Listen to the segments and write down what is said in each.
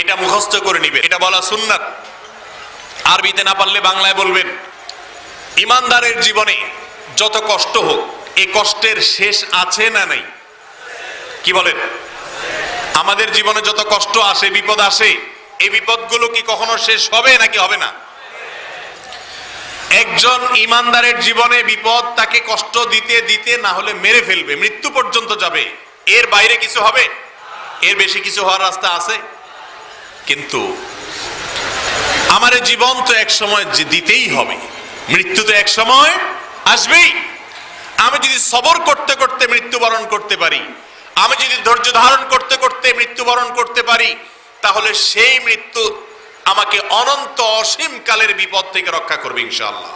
এটা মুখস্থ করে নিবে এটা বলা সুন্নাত। আরবিতে না পারলে বাংলায় বলবেন। ইমানদারের জীবনে যত কষ্ট হোক এই কষ্টের শেষ আছে না নাই? কি বলেন? আমাদের জীবনে যত কষ্ট আসে, বিপদ আসে এই বিপদগুলো কি কখনো শেষ হবে নাকি হবে না? একজন ইমানদারের জীবনে বিপদ তাকে কষ্ট দিতে দিতে না হলে মেরে ফেলবে, মৃত্যু পর্যন্ত যাবে। এর বাইরে কিছু হবে? এর বেশি কিছু হওয়ার রাস্তা আছে? কিন্তু আমার জীবন তো এক সময় দিতেই হবে। মৃত্যু তো এক সময় আসবেই। আমি যদি সবর করতে করতে মৃত্যুবরণ করতে পারি, আমি যদি ধৈর্য ধারণ করতে করতে মৃত্যুবরণ করতে পারি, তাহলে সেই মৃত্যু আমাকে অনন্ত অসীম কালের বিপদ থেকে রক্ষা করবে ইনশাআল্লাহ।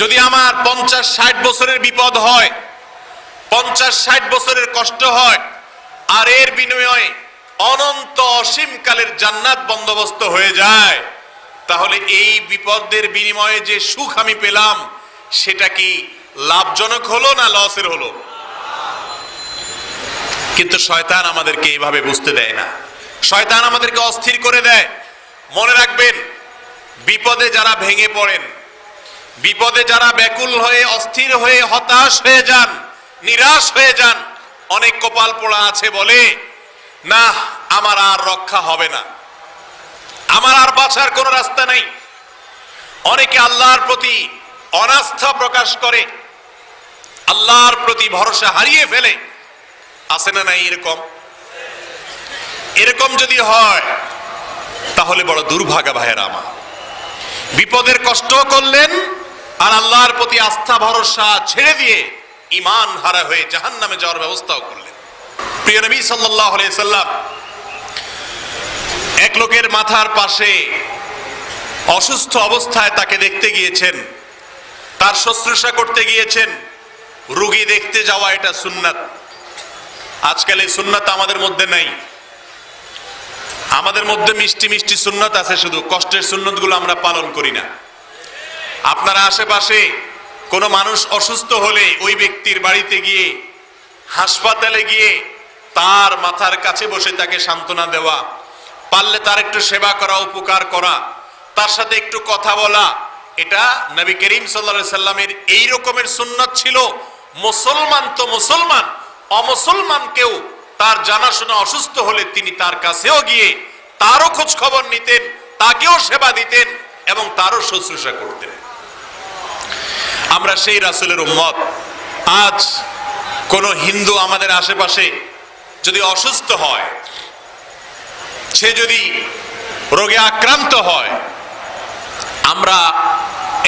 যদি আমার পঞ্চাশ ষাট বছরের বিপদ হয়, পঞ্চাশ ষাট বছরের কষ্ট হয়, আর এর বিনিময়ে অনন্ত অসীমকালের জান্নাত বন্দোবস্ত হয়ে যায়। তাহলে এই বিপদের বিনিময়ে যে সুখ আমি পেলাম, সেটা কি লাভজনক হলো না লসের হলো? কিন্তু শয়তান আমাদেরকে এইভাবে বুঝতে দেয় না। শয়তান আমাদেরকে অস্থির করে দেয়। মনে রাখবেন, বিপদে যারা ভেঙে পড়েন, বিপদে যারা ব্যাকুল হয়ে, অস্থির হয়ে, হতাশ হয়ে যান, নিরাশ হয়ে যান, অনেক কপাল পোড়া আছে বলে না, আমার আর রক্ষা হবে না। আমার আর বাঁচার কোনো রাস্তা নেই। অনেকে আল্লাহর প্রতি অনাস্থা প্রকাশ করে, আল্লাহর প্রতি ভরসা হারিয়ে ফেলে। আসে না নাই এরকম? এরকম যদি হয়, তাহলে বড় দুর্ভাগা ভাইয়েরা আমার। বিপদের কষ্ট করলেন আর আল্লাহর প্রতি আস্থা ভরসা ছেড়ে দিয়ে ইমান হারা হয়ে জাহান নামে যাওয়ার ব্যবস্থাও করলেন। প্রিয় নবী সাল্লাহ সাল্লাম, এক লোকের মাথার পাশে অসুস্থ অবস্থায় তাকে দেখতে গিয়েছেন, তার শুশ্রূষা করতে গিয়েছেন, রুগী দেখতে যাওয়া এটা সুন্নাত। আজকাল এই সুন্নাত আমাদের মধ্যে নাই। আমাদের মধ্যে মিষ্টি মিষ্টি সুন্নত আছে শুধু, কষ্টের সুন্নতগুলো আমরা পালন করি না। আপনারা আশেপাশে কোনো মানুষ অসুস্থ হলে ওই ব্যক্তির বাড়িতে গিয়ে, হাসপাতালে গিয়ে তার মাথার কাছে বসে তাকে সান্ত্বনা দেওয়া, পারলে তার একটু সেবা করা, উপকার করা, তার সাথে একটু কথা বলা, এটা নবী করিম সাল্লা সাল্লামের এই রকমের সুন্নত ছিল। মুসলমান তো মুসলমান অমুসলমানকেও তার জানাশোনা অসুস্থ হলে তিনি তার কাছেও গিয়ে তারও খোঁজ খবর নিতেন, তাকেও সেবা দিতেন এবং তারও শুশ্রূষা করতেন। আমরা সেই রাসুলের উম্মত। আজ কোন হিন্দু আমাদের আশেপাশে যদি অসুস্থ হয়, সে যদি রোগে আক্রান্ত হয়, আমরা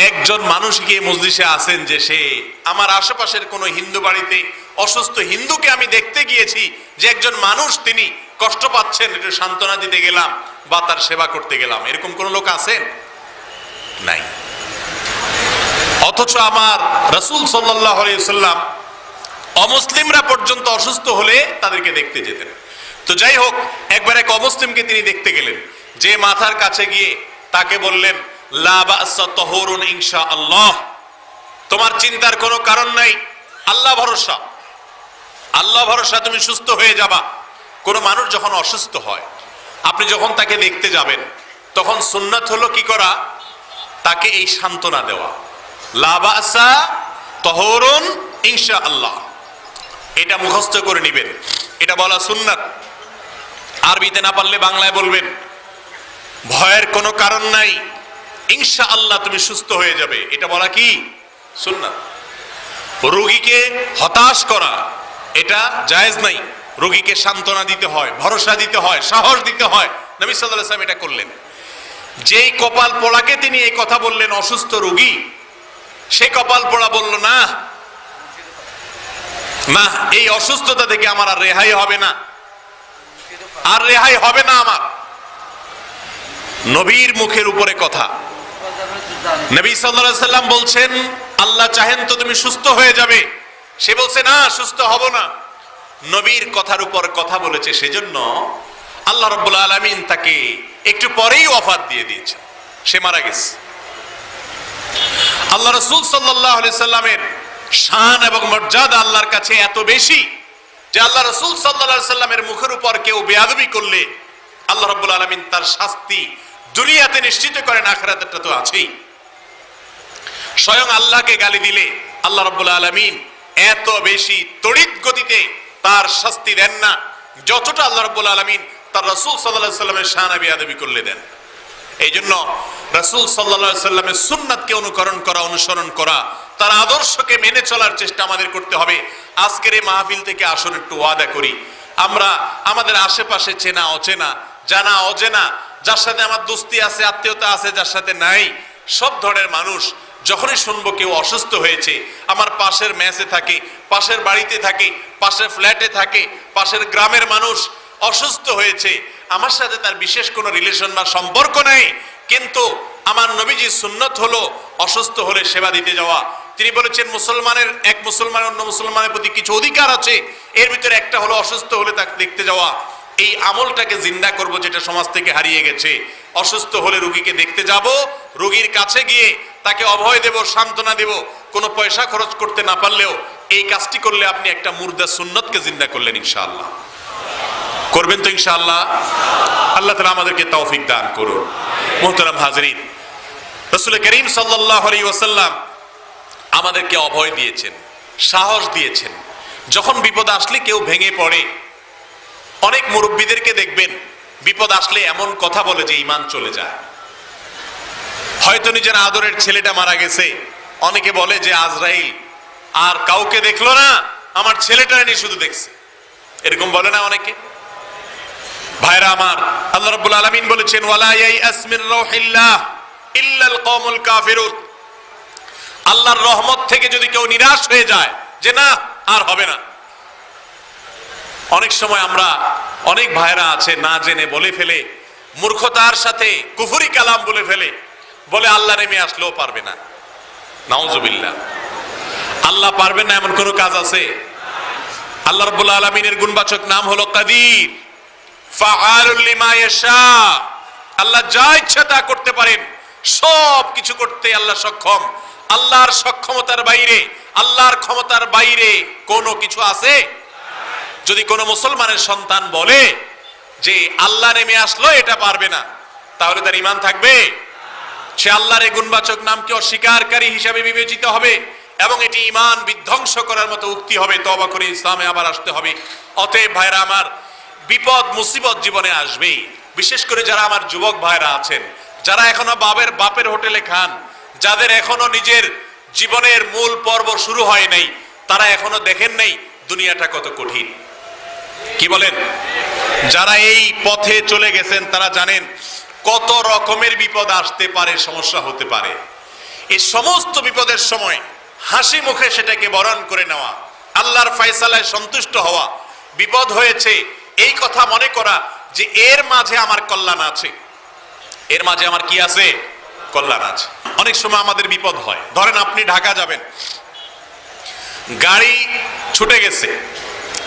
একজন মানুষ গিয়ে মসজিষে আছেন যে সে আমার আশেপাশের কোনো হিন্দু বাড়িতে অসুস্থ হিন্দুকে আমি দেখতে গিয়েছি যে একজন মানুষ তিনি কষ্ট পাচ্ছেন, একটু সান্ত্বনা দিতে গেলাম বা তার সেবা করতে গেলাম। এরকম কোন লোক আছেন? নাই। অথচ আমার রসুল সাল্লাহ সাল্লাম অমুসলিমরা পর্যন্ত অসুস্থ হলে তাদেরকে দেখতে যেতেন। তো যাই হোক, একবার এক অমুসলিমকে তিনি দেখতে গেলেন। যে মাথার কাছে গিয়ে তাকে বললেন আল্লাহ তোমার চিন্তার কোনো কারণ নাই। আল্লাহ ভরসা। আল্লাহ ভরসা, তুমি সুস্থ হয়ে যাবা। কোনো মানুষ যখন অসুস্থ হয়, আপনি যখন তাকে দেখতে যাবেন, তখন সুন্নাত হলো কি করা? তাকে এই সান্ত্বনা দেওয়া। লাবাসা তহরুন ইনশা আল্লাহ এটা মুখস্থ করে নিবেন। এটা বলা সুন্নাত। আরবিতে না পারলে বাংলায় বলবেন। ভয়ের কোনো কারণ নাই। ইনশা আল্লাহ তুমি সুস্থ হয়ে যাবে। এটা বলা কি? সুন্নাত। রোগীকে হতাশ করা, এটা জায়েজ নাই। রোগীকে সান্ত্বনা দিতে হয়, ভরসা দিতে হয়, সাহস দিতে হয়। নবী সাল্লাহ সাল্লাম এটা করলেন। যেই কপাল পোড়াকে তিনি এই কথা বললেন, অসুস্থ রোগী, সে কপাল পোড়া বলল, না না, এই অসুস্থতা থেকে আমার আর রেহাই হবে না। আর রেহাই হবে না আমার। নবীর মুখের উপরে কথা। নবী সাল্লাল্লাহু সাল্লাম বলছেন, আল্লাহ চাহেন তো তুমি সুস্থ হয়ে যাবে। সে বলছে, না, সুস্থ হব না। নবীর কথার উপর কথা বলেছে সেজন্য আল্লাহ রব্বুল আলমিন তাকে একটু পরেই অফার দিয়ে দিয়েছে সে মারা গেছে। আল্লাহ রসুল সাল্লাহ সাল্লামের শান এবং মর্যাদা আল্লাহর কাছে এত বেশি যে আল্লাহ রসুল সাল্লাহ সাল্লামের মুখের উপর কেউ বেয়াদবি করলে আল্লাহ রাব্বুল আলামিন তার শাস্তি দুনিয়াতে নিশ্চিত করেন, আখেরাতেরটা তো আছেই। স্বয়ং আল্লাহকে গালি দিলে আল্লাহ রাব্বুল আলামিন এত বেশি তড়িৎ গতিতে তার শাস্তি দেন না, যতটা আল্লাহ রাব্বুল আলামিন তার রসুল আলাইহি সাল্লামের শানাবি আদবি করলে দেন। এই জন্য রাসূল আলাইহি সাল্লামের সুন্নাতকে অনুকরণ করা, অনুসরণ করা তার আদর্শকে মেনে চলার চেষ্টা আমাদের করতে হবে। আজকের এই মাহফিল থেকে আসলে একটু ওয়াদা করি। আমরা আমাদের আশেপাশে চেনা অচেনা, জানা অজেনা, যার সাথে আমার দোস্তি আছে, আত্মীয়তা আছে, যার সাথে নাই, সব ধরনের মানুষ যখনই শুনব কেউ অসুস্থ হয়েছে, আমার পাশের ম্যাচে থাকে, পাশের বাড়িতে থাকে, পাশের ফ্ল্যাটে থাকে, পাশের গ্রামের মানুষ অসুস্থ হয়েছে, আমার সাথে তার বিশেষ কোনো রিলেশন বা সম্পর্ক নেই, কিন্তু আমার নবীজি সুন্নত হলো অসুস্থ হলে সেবা দিতে যাওয়া তিনি বলেছেন, মুসলমানের, এক মুসলমান অন্য মুসলমানের প্রতি কিছু অধিকার আছে, এর ভিতরে একটা হলো অসুস্থ হলে তাকে দেখতে যাওয়া। এই আমলটাকে জিন্দা করব যেটা সমাজ থেকে হারিয়ে গেছে। অসুস্থ হলে রুগীকে দেখতে যাব, রুগীর কাছে গিয়ে তাকে অভয় দেব, সান্ত্বনা দেব, কোনো পয়সা খরচ করতে না পারলেও এই কাজটি করলে আপনি একটা মুর্দা সুন্নতকে জিন্দা করলেন ইনশাআল্লাহ। করবেন তো ইনশাআল্লাহ? আল্লাহ তালা আমাদেরকে তৌফিক দান করুন। মোহতারাম হাজরিন, রসুল করিম সাল্লাহ আলী ওসাল্লাম আমাদেরকে অভয় দিয়েছেন, সাহস দিয়েছেন। যখন বিপদ আসলে কেউ ভেঙে পড়ে, অনেক মুরব্বীদেরকে দেখবেন, বিপদ আসলে এমন কথা বলে যে ইমান চলে যায়। হয়তো নিজের আদরের ছেলেটা মারা গেছে, অনেকে বলে যে আজরাইল, আর কাউকে দেখল না, আমার ছেলেটা নিয়ে শুধু দেখছে। এরকম বলে না অনেকে? ভাইরা আমার, আল্লাহ রাব্বুল আলামিন বলেছেন, ওয়ালা ইয়াইআস মির রাউহিল্লাহ ইল্লাল কওমুল কাফিরুন। আল্লাহর রহমত থেকে যদি কেউ নিরাশ হয়ে যায়, যে না, আর হবে না। অনেক সময় আমরা অনেক ভাইরা আছে না জেনে বলে ফেলে, মূর্খতার সাথে কুফরি কালাম বলে ফেলে, বলে আল্লাহ নেমে আসলেও পারবে না। নাউজুবিল্লাহ। আল্লাহ পারবে না এমন কোনো কাজ আছে? আল্লাহ রাব্বুল আলামিনের গুণবাচক নাম হলো কাদির। ফাআলুল লিমা ইয়াশা। আল্লাহ যা ইচ্ছা তা করতে পারেন সব কিছু করতে আল্লাহ সক্ষম। আল্লাহর সক্ষমতার বাইরে, আল্লাহর ক্ষমতার বাইরে কোনো কিছু আছে? যদি কোনো মুসলমানের সন্তান বলে যে আল্লাহ নেমে আসলো, এটা পারবে না, তাহলে তার ইমান থাকবে? সে আল্লাহর গুণবাচক নামকে অস্বীকারী হিসাবে বিবেচিত হবে এবং এটি ইমান বিধ্বংস করার মতো উক্তি হবে। তবা করে ইসলামে আবার আসতে হবে। অতএব ভাইরা আমার, বিপদ, মুসিবত জীবনে আসবেই। বিশেষ করে যারা আমার যুবক ভাইরা আছেন, যারা এখনও বাবের বাপের হোটেলে খান যাদের এখনও নিজের জীবনের মূল পর্ব শুরু হয় নাই, তারা এখনও দেখেন নাই দুনিয়াটা কত কঠিন। কি বলেন? যারা এই পথে চলে গেছেন, তারা জানেন কত রকমের বিপদ আসতে পারে, সমস্যা হতে পারে। এই সমস্ত বিপদের সময় হাসি মুখে সেটাকে বরণ করে নেওয়া, আল্লাহর ফয়সালায় সন্তুষ্ট হওয়া, বিপদ হয়েছে, এই কথা মনে করা যে এর মাঝে আমার কল্যাণ আছে। এর মাঝে আমার কি আছে? কল্যাণ আছে। অনেক সময় আমাদের বিপদ হয়। ধরেন আপনি ঢাকা যাবেন। গাড়ি ছুটে গেছে।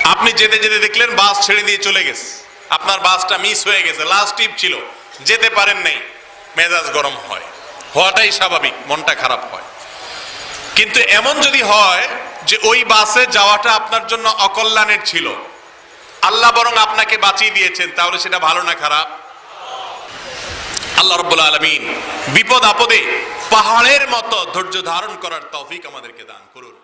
আপনি যেতে যেতে দেখলেন বাস ছেড়ে দিয়ে চলে গেছে। আপনার বাসটা মিস হয়ে গেছে। লাস্ট টিপ ছিল। যেতে পারেন নাই। মেজাজ গরম হয়। হওয়াটাই স্বাভাবিক। মনটা খারাপ হয়। কিন্তু এমন যদি হয় যে ওই বাসে যাওয়াটা আপনার জন্য অকল্যাণের ছিল। আল্লাহ বরং আপনাকে বাঁচিয়ে দিয়েছেন। তাহলে সেটা ভালো না খারাপ? আল্লাহ রব্বুল আলমিন বিপদ আপদে পাহাড়ের মতো ধৈর্য ধারণ করার তফিক আমাদেরকে দান করুন।